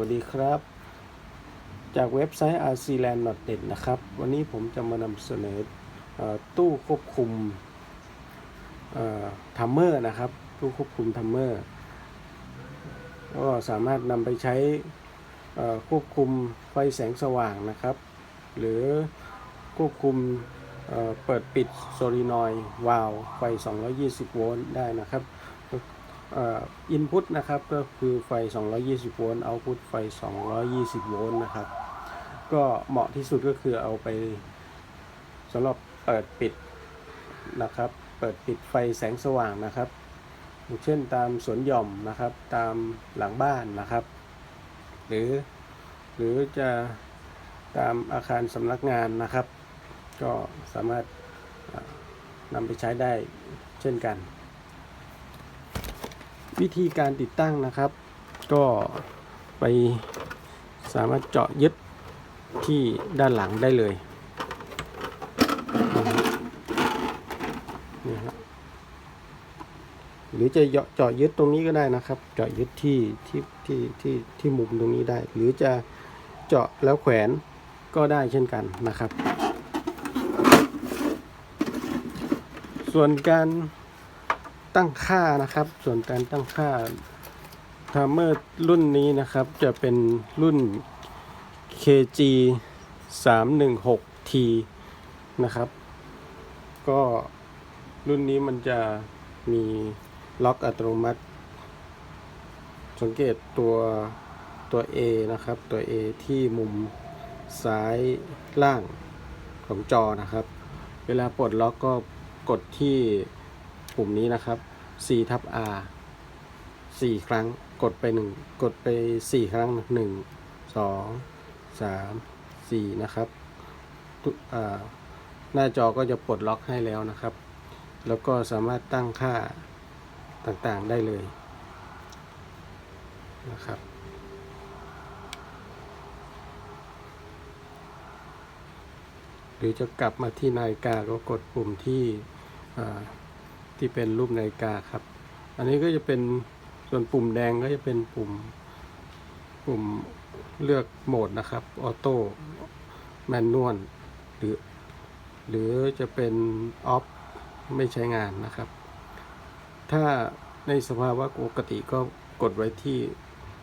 วัสดีครับ จากเว็บไซต์ rcland.net นะครับ วันนี้ผมจะมานำเสนออตู้ควบคุมทัมเมอร์นะครับ ตู้ควบคุมทัมเมอร์ก็สามารถนำไปใช้ควบคุมไฟแสงสว่างนะครับ หรือควบคุมเเปิดปิดโซลินอยวาล์วไฟ 220 โวลต์ได้นะครับ อินพุตนะครับก็คือไฟ 220 โวลต์เอาพุตไฟ 220 โวลต์นะครับ ก็เหมาะที่สุดก็คือเอาไปสำหรับเปิดปิดนะครับ เปิดปิดไฟแสงสว่างนะครับเช่นตามสวนหย่อมนะครับ ตามหลังบ้านนะครับ หรือหรือจะตามอาคารสำนักงานนะครับ ก็สามารถนำไปใช้ได้เช่นกัน วิธีการติดตั้งนะครับ ก็ไปสามารถเจาะยึดที่ด้านหลังได้เลยนี่ครับหรือจะเจาะเจาะยึดตรงนี้ก็ได้นะครับ เจาะยึดที่ที่ที่ที่ที่มุมตรงนี้ได้ หรือจะเจาะแล้วแขวนก็ได้เช่นกันนะครับ ส่วนการ ตั้งค่านะครับ ส่วนการตั้งค่าทามเมอร์รุ่นนี้นะครับ จะเป็นรุ่น KG 316T นะครับ ก็รุ่นนี้มันจะมีล็อกอัตโนมัติ สังเกตตัวตัว A นะครับ ตัว A ที่มุมซ้ายล่างของจอนะครับ เวลาปลดล็อกก็กดที่ ปุ่มนี้นะครับ C ทับ R 4ครั้งกดไป1กดไป4ครั้ง1 2 3 4นะครับหน้าจอก็จะปลดล็อกให้แล้วนะครับ แล้วก็สามารถตั้งค่าต่างๆได้เลยนะครับหรือจะกลับมาที่นาฬิกาก็กดปุ่มที่ ที่เป็นรูปนาฬิกาครับ อันนี้ก็จะเป็นส่วนปุ่มแดงก็จะเป็นปุ่มปุ่มเลือกโหมดนะครับออโต้แมนนวลหรือ หรือจะเป็นออฟไม่ใช้งานนะครับ ถ้าในสภาวะปกติก็กดไว้ที่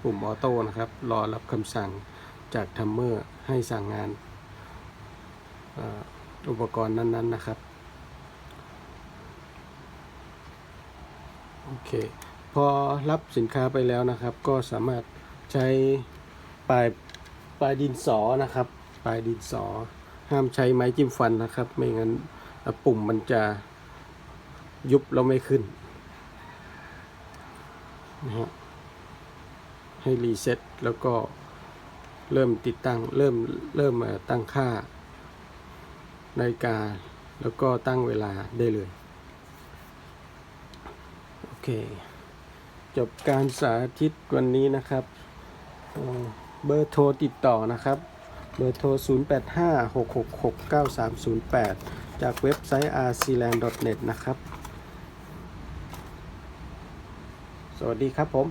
ปุ่มออโต้นะครับ รอรับคำสั่งจากทัมเมอร์ให้สั่งงานอุปกรณ์นั้นๆนะครับ โอ เค พอรับสินค้าไปแล้วนะครับ ก็สามารถใช้ปลายปลายดินสอนะครับ ปลายดินสอ ห้ามใช้ไม้จิ้มฟันนะครับ ไม่งั้นปุ่มมันจะยุบแล้วไม่ขึ้นนะฮะให้รีเซ็ตแล้วก็เริ่มติดตั้งเริ่มเริ่มตั้งค่านาฬิกา แล้วก็ตั้งเวลาได้เลย เค จบการสาธิตวันนี้นะครับเอ่อเบอร์โทรติดต่อนะครับ เบอร์โทร 0856669308 จากเว็บไซต์ rcland.net นะครับ สวัสดีครับผม